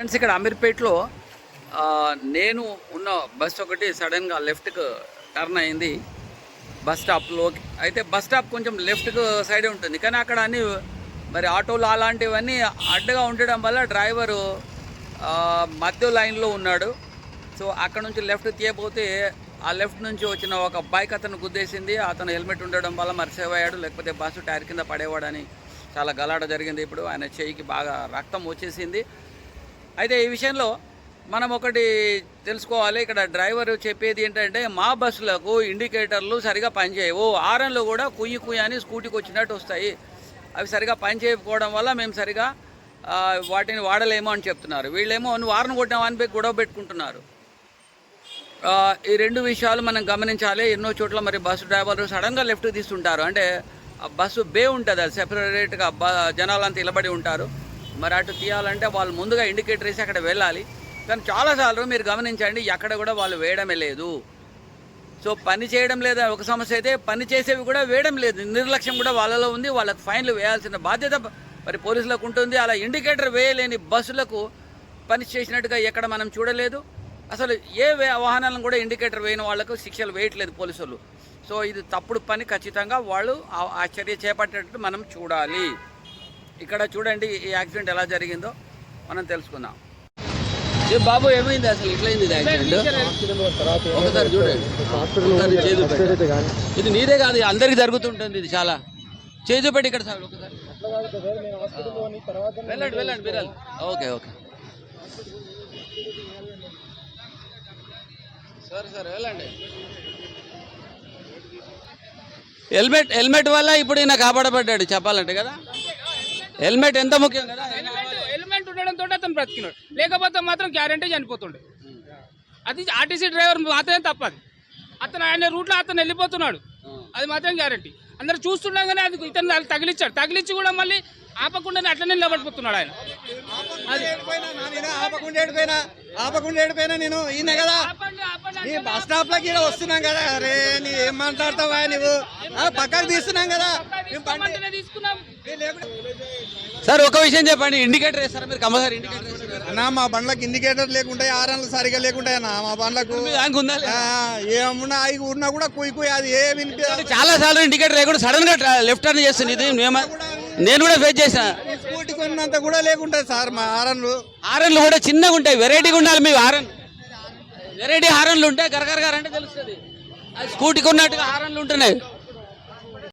Friends ఇక్కడ అమీర్పేట్లో నేను ఉన్న బస్ ఒకటి సడన్గా లెఫ్ట్కి టర్న్ అయింది. బస్ స్టాప్లోకి అయితే బస్ స్టాప్ కొంచెం లెఫ్ట్కి సైడే ఉంటుంది. కానీ అక్కడ అన్ని మరి ఆటోలు అలాంటివన్నీ అడ్డగా ఉండడం వల్ల డ్రైవరు మధ్య లైన్లో ఉన్నాడు. సో అక్కడ నుంచి లెఫ్ట్ తీయబోతే ఆ లెఫ్ట్ నుంచి వచ్చిన ఒక బైక్ అతను గుద్దేసింది. అతను హెల్మెట్ ఉండడం వల్ల మరి సేవ్ అయ్యాడు. లేకపోతే బస్సు టైర్ కింద పడేవాడని చాలా గలాట జరిగింది. ఇప్పుడు ఆయన చేయికి బాగా రక్తం వచ్చేసింది. అయితే ఈ విషయంలో మనం ఒకటి తెలుసుకోవాలి. ఇక్కడ డ్రైవర్ చెప్పేది ఏంటంటే మా బస్సులకు ఇండికేటర్లు సరిగా పనిచేయవు. ఆర్ఎన్లు కూడా కుయ్యి కుయ్యి అని స్కూటీకి వచ్చినట్టు వస్తాయి. అవి సరిగా పనిచేయకపోవడం వల్ల మేము సరిగా వాటిని వాడలేము అని చెప్తున్నారు. వీళ్ళేమో నువ్వు ఆరన్ కొట్టావు అని గొడవ పెట్టుకుంటున్నారు. ఈ రెండు విషయాలు మనం గమనించాలి. ఎన్నో చోట్ల మరి బస్సు డ్రైవర్లు సడన్గా లెఫ్ట్ తీస్తుంటారు. అంటే బస్సు బే ఉంటుంది అది సెపరేట్గా బ జనాలంతా నిలబడి ఉంటారు. మరి అటు తీయాలంటే వాళ్ళు ముందుగా ఇండికేటర్ వేసి అక్కడ వెళ్ళాలి. కానీ చాలాసార్లు మీరు గమనించండి ఎక్కడ కూడా వాళ్ళు వేయడమే లేదు. సో పని చేయడం లేదా ఒక సమస్య అయితే పని చేసేవి కూడా వేయడం లేదు. నిర్లక్ష్యం కూడా వాళ్ళలో ఉంది. వాళ్ళకి ఫైన్లు వేయాల్సిన బాధ్యత మరి పోలీసులకు ఉంటుంది. అలా ఇండికేటర్ వేయలేని బస్సులకు పని చేసినట్టుగా ఎక్కడ మనం చూడలేదు. అసలు ఏ వాహనాలను కూడా ఇండికేటర్ వేయని వాళ్ళకు శిక్షలు వేయట్లేదు పోలీసులు. సో ఇది తప్పుడు పని ఖచ్చితంగా వాళ్ళు ఆ చర్య చేపట్టేటట్టు మనం చూడాలి. ఇక్కడ చూడండి ఈ యాక్సిడెంట్ ఎలా జరిగిందో మనం తెలుసుకుందాం. ఏ బాబు ఏమైంది అసలు? ఇట్లయింది ఇది యాక్సిడెంట్? ఒకసారి చూడండి. ఇది నీదే కాదు అందరికి జరుగుతుంటుంది ఇది చాలా. చేయి చూపెట్టి ఇక్కడ సార్ ఒకసారి. వెళ్ళండి వెళ్ళండి. Okay okay. సరే సరే వెళ్ళండి. హెల్మెట్ హెల్మెట్ వల్ల ఇప్పుడు ఈయన కాపాడబడ్డాడు చెప్పాలంటే కదా? హెల్మెట్ ఎంత ముఖ్యం కదా? హెల్మెట్ ఉండడంతో అతను బ్రతికినాడు. లేకపోతే మాత్రం గ్యారంటీ చనిపోతుండే. అది ఆర్టీసీ డ్రైవర్ మాత్రమే తప్పది. అతను ఆయన రూట్లో అతను వెళ్ళిపోతున్నాడు. అది మాత్రం గ్యారంటీ. అందరు చూస్తుండగానే అది ఇతను తగిలిచ్చాడు. తగిలిచ్చి కూడా మళ్ళీ ఆపకుండానే అట్లనే నిలబడిపోతున్నాడు ఆయన. ఆపకుండా ఏడిపోయినా నేను? ఈయన కదా? నీ బస్ స్టాప్లోకి వస్తున్నాం కదా. అరే నీ ఏం మాట్లాడతావా నువ్వు పక్కకు తీస్తున్నాం కదా. సార్ ఒక విషయం చెప్పండి. ఇండికేటర్ వేస్తారా? మీరు కంపల్సరీ ఇండికేటర్ అన్నా మా బండ్లకు ఇండికేటర్ లేకుంటాయి ఆరన్లు సరిగా లేకుంటాయి అన్న. మా బండ్లకు ఏమున్నా అవి ఉన్నా కూడా కుయి కుయి అది ఏ చాలా సార్లు ఇండికేటర్ లేకుండా సడన్గా లెఫ్ట్ టర్న్ చేస్తుంది. ఇది మేము నేను కూడా ఫేస్ చేసిన. స్కూటీ కొన్నంత కూడా లేకుంటాయి సార్ మా ఆరన్లు హారన్లు కూడా చిన్నగా ఉంటాయి. వెరైటీగా ఉండాలి మీ హారన్ వెరైటీ హారన్లు ఉంటాయి గరగర గారు అంటే తెలుస్తుంది స్కూటీకి ఉన్నట్టుగా హారన్లు ఉంటున్నాయి.